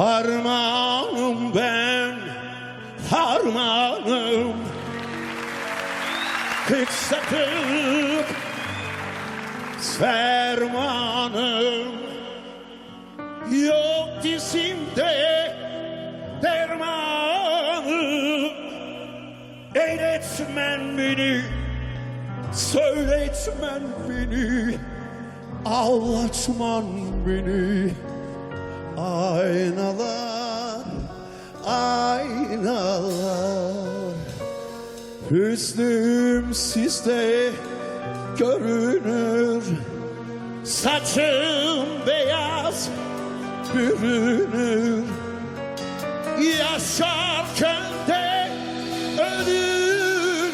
Harmanım ben, harmanım. Kıksatıp fermanım. Yok dizimde dermanım. Eğletmen beni, söyletmen beni. Ağlatman beni Aynalar, aynalar. Hüznüm sizde görünür. Saçım beyaz bürünür. Yaşarken de ölür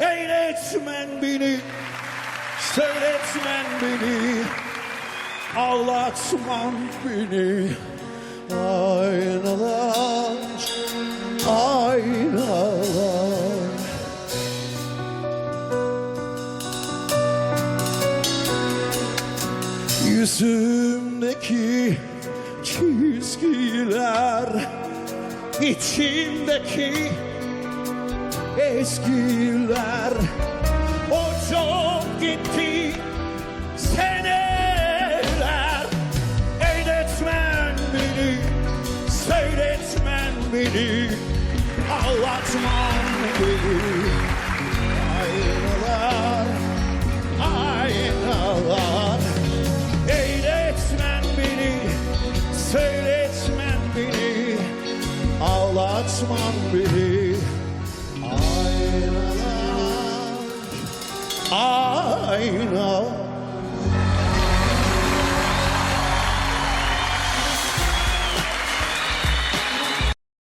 Eğletmen beni, söyletmen beni Ağlatman beni. Aynalar, aynalar. Yüzümdeki çizgiler içimdeki eskiler seyretmen beni Ağlatman beni. Aynalar, aynalar. Eğletmen beni, seyretmen beni. Ağlatman beni. Aynalar, aynalar